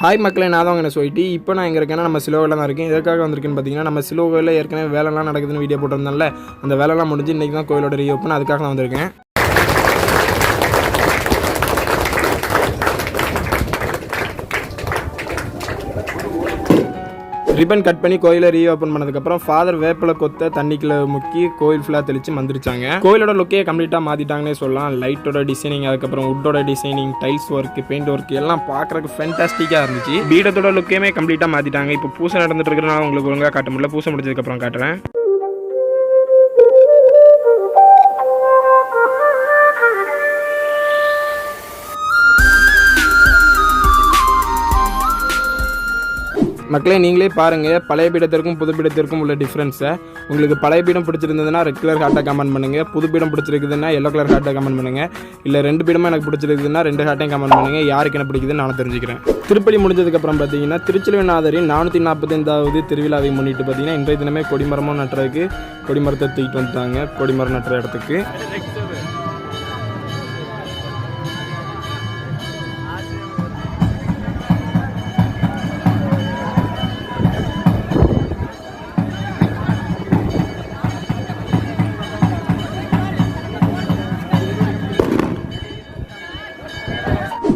Hi மக்களே நான் தான் என்ன சொல்லிட்டு இப்போ நான் எங்கே இருக்கேன்னா நம்ம சிலோவில் தான் இருக்கேன். எதுக்காக வந்திருக்கேன்னு பார்த்தீங்கன்னா நம்ம சிலோவில் ஏற்கனவே வேலைலாம் நடக்குதுன்னு வீடியோ போட்டிருந்தேன்ல அந்த வேலைலாம் முடிஞ்சு இன்றைக்கி தான் கோயிலோட ரீஓப்பன் அதுக்காக நான் வந்திருக்கேன். ரிப்பன் கட் பண்ணி கோயிலை ரீஓப்பன் பண்ணதுக்கப்புறம் ஃபாதர் வேப்பில கொத்த தண்ணிக்குள்ள முக்கி கோயில் ஃபுல்லாக தெளித்து மந்திரிச்சாங்க. கோயிலோட லுக்கே கம்ப்ளீட்டாக மாற்றிட்டாங்கன்னே சொல்லலாம். லைட்டோட டிசைனிங் அதுக்கப்புறம் உட்டோட designing tiles work paint work எல்லாம் பார்க்குறதுக்கு ஃபென்டாஸ்டிக்காக இருந்துச்சு. பீடத்தோட லுக்கையுமே கம்ப்ளீட்டாக மாற்றிட்டாங்க இப்போ பூசை நடந்துட்டு இருக்கிறனால உங்களுக்கு ஒழுங்காக காட்ட முடியல. பூசை முடிச்சதுக்கப்புறம் காட்டுறேன். மக்களே நீங்களே பாருங்கள் பழைய பீடத்திற்கும் புது பீடத்திற்கும் உள்ள டிஃப்ரென்ஸை உங்களுக்கு பழைய பீடம் பிடிச்சிருந்ததுன்னா ரெட் கலர் ஹார்ட்டாக கமெண்ட் பண்ணுங்கள் புது பீடம் பிடிச்சிருக்குதுன்னா எல்லோ கலர் ஹார்ட்டாக கமெண்ட் பண்ணுங்கள் இல்லை ரெண்டு பீடமும் எனக்கு பிடிச்சிருக்குதுன்னா ரெண்டு ஹார்ட்டையும் கமெண்ட் பண்ணுங்கள் யாருக்கு என்ன பிடிக்குதுன்னு நான் தெரிஞ்சுக்கிறேன். திருப்பலி முடிஞ்சதுக்கப்புறம் பார்த்தீங்கன்னா திருச்சிலுவநாதரின் நானூற்றி நாற்பத்தைந்தாவது திருவிழாவை முன்னிட்டு பார்த்தீங்கன்னா இன்றைய தினமே கொடிமரமும் நட்டுறதுக்கு கொடிமரத்தை தூக்கிட்டு வந்துட்டாங்க. கொடிமரம் நட்டுற இடத்துக்கு.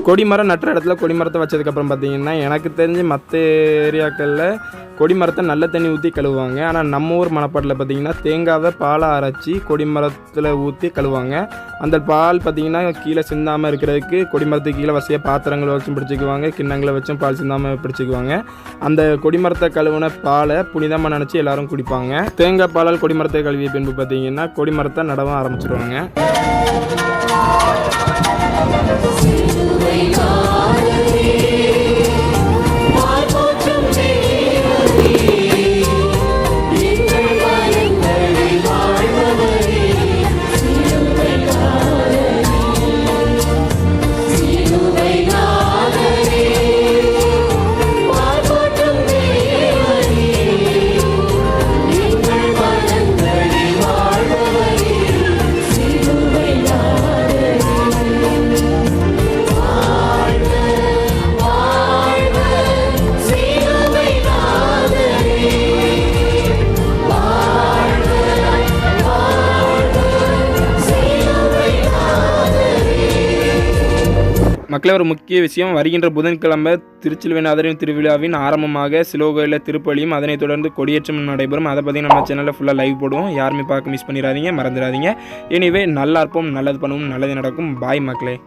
கொடிமரம் நட்டுற இடத்துல கொடிமரத்தை வச்சதுக்கப்புறம் பார்த்தீங்கன்னா எனக்கு தெரிஞ்சு மற்ற ஏரியாக்களில் கொடிமரத்தை நல்ல தண்ணி ஊற்றி கழுவுவாங்க. ஆனால் நம்ம ஊர் மணப்பாட்டில் பார்த்தீங்கன்னா தேங்காவை பாலை அரைச்சி கொடிமரத்தில் ஊற்றி கழுவுவாங்க. அந்த பால் பார்த்தீங்கன்னா கீழே சிந்தாமல் இருக்கிறதுக்கு கொடிமரத்துக்கு கீழே வசதியாக பாத்திரங்களை வச்சும் பிடிச்சிக்குவாங்க. கிண்ணங்களை வச்சும் பால் சிந்தாமல் பிடிச்சிக்குவாங்க. அந்த கொடிமரத்தை கழுவுன பாலை புனிதமாக நினச்சி எல்லாரும் குடிப்பாங்க. தேங்காய் பாலால் கொடிமரத்தை கழுவிய பின்பு பார்த்தீங்கன்னா கொடிமரத்தை நடவும் ஆரம்பிச்சிருவாங்க. சிலுவை நாளே மக்களே ஒரு முக்கிய விஷயம். வருகின்ற புதன்கிழமை திருச்சிலுவநாதரின் திருவிழாவின் ஆரம்பமாக சிலோகையில் திருப்பலியும் அதனைத் தொடர்ந்து கொடியேற்றம் நடைபெறும். அதை பற்றி நம்ம சேனலில் ஃபுல்லாக லைவ் போடுவோம். யாருமே பார்க்க மிஸ் பண்ணிடாதீங்க மறந்துடாதீங்க எனிவே நல்லா இருப்போம் நல்லது பண்ணுவோம் நல்லது நடக்கும். பாய் மக்களே.